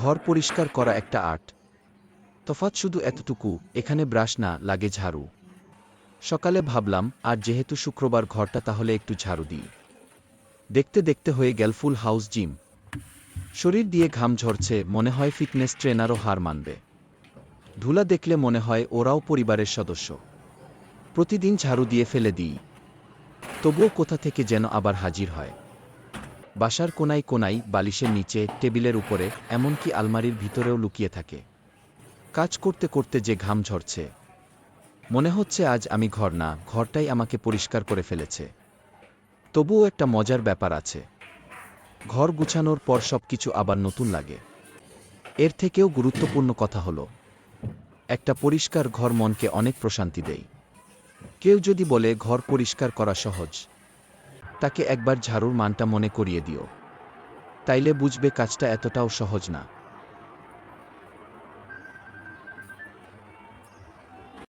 ঘর পরিষ্কার করা একটা আর্ট তফাৎ শুধু এতটুকু, এখানে ব্রাশ না, লাগে ঝাড়ু। সকালে ভাবলাম, আর যেহেতু শুক্রবার ঘরটা তাহলে একটু ঝাড়ু দিই। দেখতে দেখতে হয়ে গেল ফুল হাউস জিম। শরীর দিয়ে ঘাম ঝরছে, মনে হয় ফিটনেস ট্রেনারও হার মানবে। ধুলা দেখলে মনে হয় ওরাও পরিবারের সদস্য। প্রতিদিন ঝাড়ু দিয়ে ফেলে দিই। তবুও কোথা থেকে যেন আবার হাজির হয়। বাসার কোনায় কোনায় বালিশের নিচে, টেবিলের উপরে, এমনকি আলমারির ভিতরেও লুকিয়ে থাকে। কাজ করতে করতে যে ঘাম ঝরছে। মনে হচ্ছে আজ আমি ঘর না, ঘরটাই আমাকে পরিষ্কার করে ফেলেছে। তবুও একটা মজার ব্যাপার আছে। ঘর গুছানোর পর সব কিছু আবার নতুন লাগে। এর থেকেও গুরুত্বপূর্ণ কথা হলো, একটা পরিষ্কার ঘর মনকে অনেক প্রশান্তি দেয়। কেউ যদি বলে ঘর পরিষ্কার করা সহজ তাকে একবার ঝাড়ুর মানটা মনে করিয়ে দিও। তাইলে বুঝবে কাজটা এতটাও সহজ না।